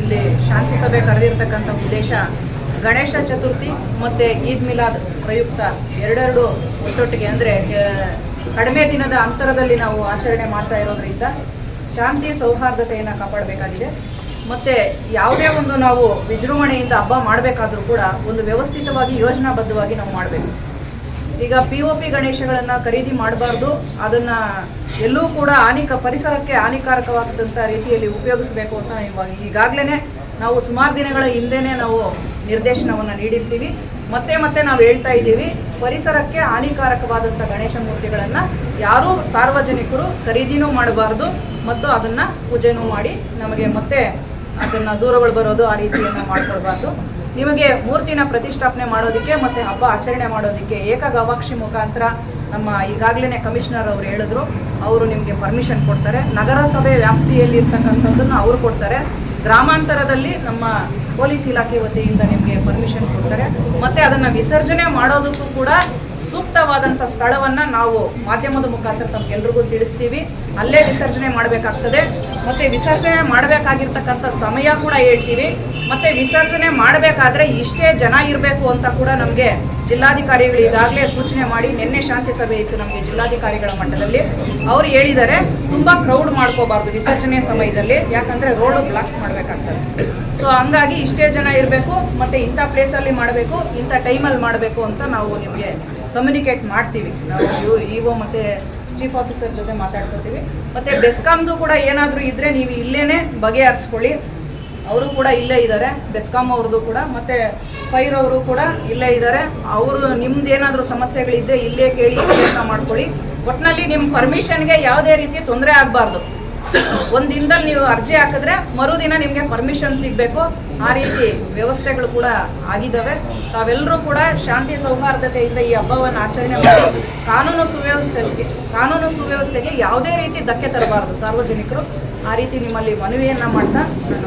ಇಲ್ಲಿ ಶಾಂತಿ ಸಭೆ ಕರೆದಿರ್ತಕ್ಕಂಥ ಉದ್ದೇಶ ಗಣೇಶ ಚತುರ್ಥಿ ಮತ್ತು ಈದ್ ಮಿಲಾದ್ ಪ್ರಯುಕ್ತ ಎರಡೆರಡು ಒಟ್ಟೊಟ್ಟಿಗೆ ಅಂದರೆ ಕಡಿಮೆ ದಿನದ ಅಂತರದಲ್ಲಿ ನಾವು ಆಚರಣೆ ಮಾಡ್ತಾ ಇರೋದ್ರಿಂದ ಶಾಂತಿ ಸೌಹಾರ್ದತೆಯನ್ನು ಕಾಪಾಡಬೇಕಾಗಿದೆ. ಮತ್ತು ಯಾವುದೇ ಒಂದು ನಾವು ವಿಜೃಂಭಣೆಯಿಂದ ಹಬ್ಬ ಮಾಡಬೇಕಾದ್ರೂ ಕೂಡ ಒಂದು ವ್ಯವಸ್ಥಿತವಾಗಿ, ಯೋಜನಾಬದ್ಧವಾಗಿ ನಾವು ಮಾಡಬೇಕು. ಈಗ ಪಿ ಒ ಪಿ ಗಣೇಶಗಳನ್ನು ಖರೀದಿ ಮಾಡಬಾರ್ದು, ಅದನ್ನು ಎಲ್ಲೂ ಕೂಡ ಹಾನಿಕ ಪರಿಸರಕ್ಕೆ ಹಾನಿಕಾರಕವಾದಂಥ ರೀತಿಯಲ್ಲಿ ಉಪಯೋಗಿಸಬೇಕು ಅಂತ ಇವಾಗ ಈಗಾಗಲೇ ನಾವು ಸುಮಾರು ದಿನಗಳ ಹಿಂದೆನೇ ನಾವು ನಿರ್ದೇಶನವನ್ನು ನೀಡಿರ್ತೀವಿ. ಮತ್ತೆ ಮತ್ತೆ ನಾವು ಹೇಳ್ತಾ ಇದ್ದೀವಿ, ಪರಿಸರಕ್ಕೆ ಹಾನಿಕಾರಕವಾದಂಥ ಗಣೇಶ ಮೂರ್ತಿಗಳನ್ನು ಯಾರೂ ಸಾರ್ವಜನಿಕರು ಖರೀದಿನೂ ಮಾಡಬಾರ್ದು ಮತ್ತು ಅದನ್ನು ಪೂಜೆನೂ ಮಾಡಿ ನಮಗೆ ಮತ್ತೆ ಅದನ್ನು ದೂರಗಳು ಬರೋದು ಆ ರೀತಿಯನ್ನು ಮಾಡ್ಕೊಳ್ಬಾರ್ದು. ನಿಮಗೆ ಮೂರ್ತಿನ ಪ್ರತಿಷ್ಠಾಪನೆ ಮಾಡೋದಕ್ಕೆ ಮತ್ತು ಹಬ್ಬ ಆಚರಣೆ ಮಾಡೋದಕ್ಕೆ ಏಕಗವಾಕ್ಷಿ ಮುಖಾಂತರ ನಮ್ಮ ಈಗಾಗಲೇ ಕಮಿಷನರ್ ಅವರು ಹೇಳಿದ್ರು, ಅವರು ನಿಮಗೆ ಪರ್ಮಿಷನ್ ಕೊಡ್ತಾರೆ. ನಗರಸಭೆ ವ್ಯಾಪ್ತಿಯಲ್ಲಿ ಇರ್ತಕ್ಕಂಥದ್ದನ್ನು ಅವರು ಕೊಡ್ತಾರೆ. ಗ್ರಾಮಾಂತರದಲ್ಲಿ ನಮ್ಮ ಪೊಲೀಸ್ ಇಲಾಖೆ ವತಿಯಿಂದ ನಿಮಗೆ ಪರ್ಮಿಷನ್ ಕೊಡ್ತಾರೆ. ಮತ್ತು ಅದನ್ನು ವಿಸರ್ಜನೆ ಮಾಡೋದಕ್ಕೂ ಕೂಡ ಸೂಕ್ತವಾದಂಥ ಸ್ಥಳವನ್ನು ನಾವು ಮಾಧ್ಯಮದ ಮುಖಾಂತರ ತಮ್ಗೆಲ್ರಿಗೂ ತಿಳಿಸ್ತೀವಿ. ಅಲ್ಲೇ ವಿಸರ್ಜನೆ ಮಾಡಬೇಕಾಗ್ತದೆ. ಮತ್ತು ವಿಸರ್ಜನೆ ಮಾಡಬೇಕಾಗಿರ್ತಕ್ಕಂಥ ಸಮಯ ಕೂಡ ಹೇಳ್ತೀವಿ. ಮತ್ತು ವಿಸರ್ಜನೆ ಮಾಡಬೇಕಾದ್ರೆ ಇಷ್ಟೇ ಜನ ಇರಬೇಕು ಅಂತ ಕೂಡ ನಮಗೆ ಜಿಲ್ಲಾಧಿಕಾರಿಗಳು ಈಗಾಗಲೇ ಸೂಚನೆ ಮಾಡಿ, ನಿನ್ನೆ ಶಾಂತಿ ಸಭೆ ಇತ್ತು ನಮಗೆ ಜಿಲ್ಲಾಧಿಕಾರಿಗಳ ಮಟ್ಟದಲ್ಲಿ. ಅವರು ಹೇಳಿದ್ದಾರೆ, ತುಂಬ ಕ್ರೌಡ್ ಮಾಡ್ಕೋಬಾರ್ದು ವಿಸರ್ಜನೆ ಸಮಯದಲ್ಲಿ, ಯಾಕಂದರೆ ರೋಡು ಬ್ಲಾಕ್ ಮಾಡಬೇಕಾಗ್ತದೆ. ಸೊ ಹಂಗಾಗಿ ಇಷ್ಟೇ ಜನ ಇರಬೇಕು, ಮತ್ತು ಇಂಥ ಪ್ಲೇಸಲ್ಲಿ ಮಾಡಬೇಕು, ಇಂಥ ಟೈಮಲ್ಲಿ ಮಾಡಬೇಕು ಅಂತ ನಾವು ನಿಮಗೆ ಕಮ್ಯುನಿಕೇಟ್ ಮಾಡ್ತೀವಿ. ನಾವು ಇ ಒ ಮತ್ತು ಚೀಫ್ ಆಫೀಸರ್ ಜೊತೆ ಮಾತಾಡ್ಕೋತೀವಿ. ಮತ್ತು ಬೆಸ್ಕಾಮ್ದು ಕೂಡ ಏನಾದರೂ ಇದ್ದರೆ ನೀವು ಇಲ್ಲೇ ಬಗೆಹರಿಸ್ಕೊಳ್ಳಿ. ಅವರು ಕೂಡ ಇಲ್ಲೇ ಇದ್ದಾರೆ ಬೆಸ್ಕಾಮ್ ಅವ್ರದ್ದು ಕೂಡ, ಮತ್ತು ಫೈರ್ ಅವರು ಕೂಡ ಇಲ್ಲೇ ಇದ್ದಾರೆ ಅವರು ನಿಮ್ದು ಏನಾದರೂ ಸಮಸ್ಯೆಗಳಿದ್ದರೆ ಇಲ್ಲೇ ಕೇಳಿ ಕೆಲಸ ಮಾಡ್ಕೊಳ್ಳಿ. ಒಟ್ಟಿನಲ್ಲಿ ನಿಮ್ಮ ಪರ್ಮಿಷನ್ಗೆ ಯಾವುದೇ ರೀತಿ ತೊಂದರೆ ಆಗಬಾರ್ದು. ಒಂದು ದಿನದಲ್ಲಿ ನೀವು ಅರ್ಜಿ ಹಾಕಿದ್ರೆ ಮರುದಿನ ನಿಮಗೆ ಪರ್ಮಿಷನ್ ಸಿಗಬೇಕು. ಆ ರೀತಿ ವ್ಯವಸ್ಥೆಗಳು ಕೂಡ ಆಗಿದ್ದಾವೆ ತಾವೆಲ್ಲರೂ ಕೂಡ ಶಾಂತಿ ಸೌಹಾರ್ದತೆಯಿಂದ ಈ ಹಬ್ಬವನ್ನು ಆಚರಣೆ ಮಾಡಿ ಕಾನೂನು ಸುವ್ಯವಸ್ಥೆಗೆ ಕಾನೂನು ಸುವ್ಯವಸ್ಥೆಗೆ ಯಾವುದೇ ರೀತಿ ಧಕ್ಕೆ ತರಬಾರದು. ಸಾರ್ವಜನಿಕರು ಆ ರೀತಿ ನಿಮ್ಮಲ್ಲಿ ಮನವಿಯನ್ನು ಮಾಡ್ತಾ ನನ್ನ